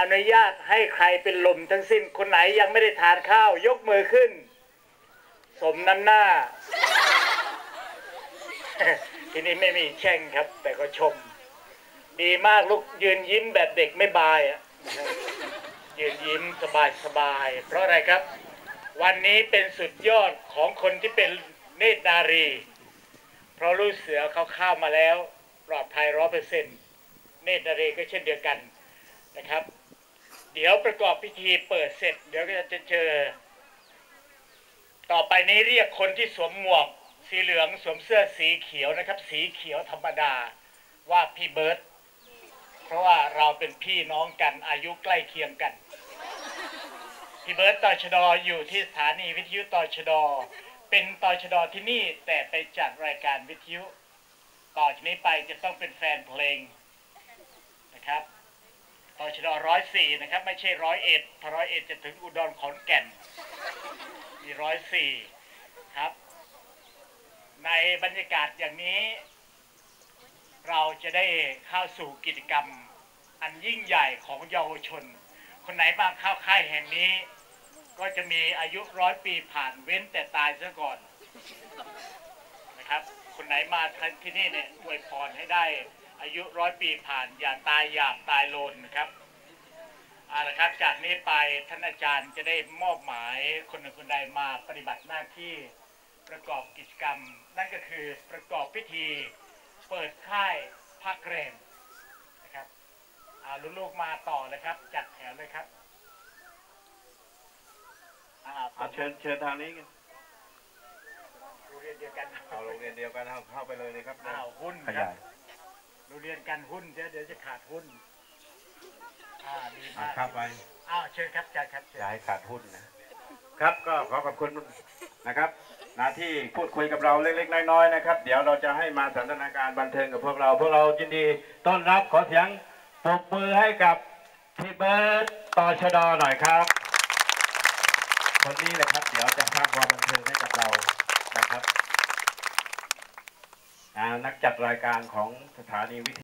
อนุญาตให้ใครเป็นลมทั้งสิ้น คนไหนยังไม่ได้ทานข้าว ยกมือขึ้น สมน้ำหน้า ทีนี้ไม่มีแช่งครับ แต่ก็ชม ดีมากลูกยืนยิ้มแบบเด็กไม่บายอะยืนยิ้มสบายสบาย เพราะอะไรครับ วันนี้เป็นสุดยอดของคนที่เป็นเนตรนารี เพราะลูกเสือเขาเข้ามาแล้ว ปลอดภัยร้อยเปอร์เซ็นต์เนตรนารีก็เช่นเดียวกันนะครับ เดี๋ยวประกอบพิธีเปิดเสร็จ เดี๋ยวก็จะเจอ ต่อไปนี้เรียกคนที่สวมหมวก สีเหลืองสวมเสื้อสีเขียวนะครับ สีเขียวธรรมดาว่าพี่เบิร์ตเพราะว่าเราเป็นพี่น้องกันอายุใกล้เคียงกันพี่เบิร์ตตชดอยู่ที่สถานีวิทยุตชดเป็นตชดที่นี่แต่ไปจัดรายการวิทยุ ต่อจากนี้ไปจะต้องเป็นแฟนเพลงนะครับ ตชดร้อยสี่นะครับ ไม่ใช่ร้อยเอ็ดพอร้อยเอ็ดจะถึงอุดรขอนแก่นมีร้อยสี่ครับ ในบรรยากาศอย่างนี้ เราจะได้เข้าสู่กิจกรรม อันยิ่งใหญ่ของเยาวชน คนไหนบ้างเข้าค่ายแห่งนี้ ก็จะมีอายุร้อยปีผ่านเว้นแต่ตายซะก่อนนะครับ คนไหนมาที่นี่เนี่ยอวยพรให้ได้ อายุร้อยปีผ่านอย่าตายหยาบตายโลนนะครับเอาละครับจากนี้ไปท่านอาจารย์จะได้มอบหมายคนหนึ่งคนใดมาปฏิบัติหน้าที่ประกอบกิจกรรม นั่นก็คือประกอบพิธี เปิดค่ายพักแรมนะครับเอาลูกๆมาต่อเลยครับ จัดแถวเลยครับอ่าเอาเชิญเชิญทางนี้กันโรงเรียนเดียวกันเอาโรงเรียนเดียวกันเอาเข้าไปเลยเลยครับอ้าวหุ้นขครัยาบยโรงเรียนกันหุ้นเดี๋ยวเดี๋ยวจะขาดหุ้นอ่าดีอะมากครับไปอ้าวเชิญครับอาจารย์ครับเชิญอย่าให้ขาดหุ้นนะ ครับก็ขอขอบคุณนะครับหน้าที่พูดคุยกับเราเล็กๆน้อยๆนะครับ เดี๋ยวเราจะให้มาสันทนาการบันเทิงกับพวกเรา พวกเรายินดี ต้อนรับขอเสียงปรบมือให้กับพี่เบิร์ตต่อชดหน่อยครับคนนี้แหละครับเดี๋ยวจะสร้างความบันเทิงให้กับเรานะครับอ่านักจัดรายการของสถานีวิทยุ